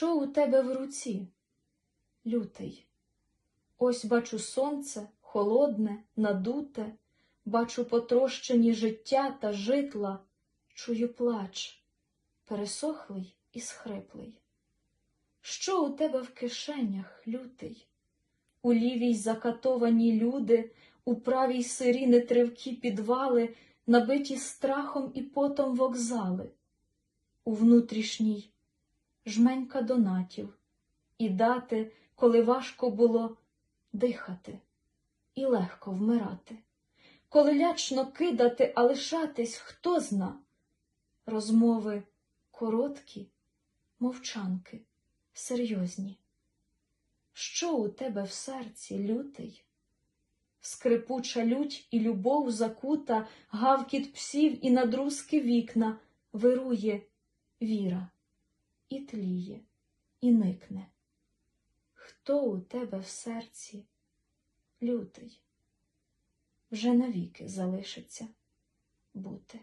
Що у тебе в руці? Лютий. Ось бачу сонце, холодне, надуте, бачу потрощені життя та житла, чую плач, пересохлий і схриплий. Що у тебе в кишенях, лютий? У лівій закатовані люди, у правій сирі нетривкі підвали, набиті страхом і потом вокзали, у внутрішній жменька донатів, і дати, коли важко було дихати і легко вмирати, коли лячно кидати, а лишатись хто зна. Розмови короткі, мовчанки, серйозні. Що у тебе в серці, лютий? Скрипуча лють і любов закута, гавкіт псів і надрузки вікна, вирує віра, і тліє, і никне. Хто у тебе в серці, лютий? Вже навіки залишиться бути.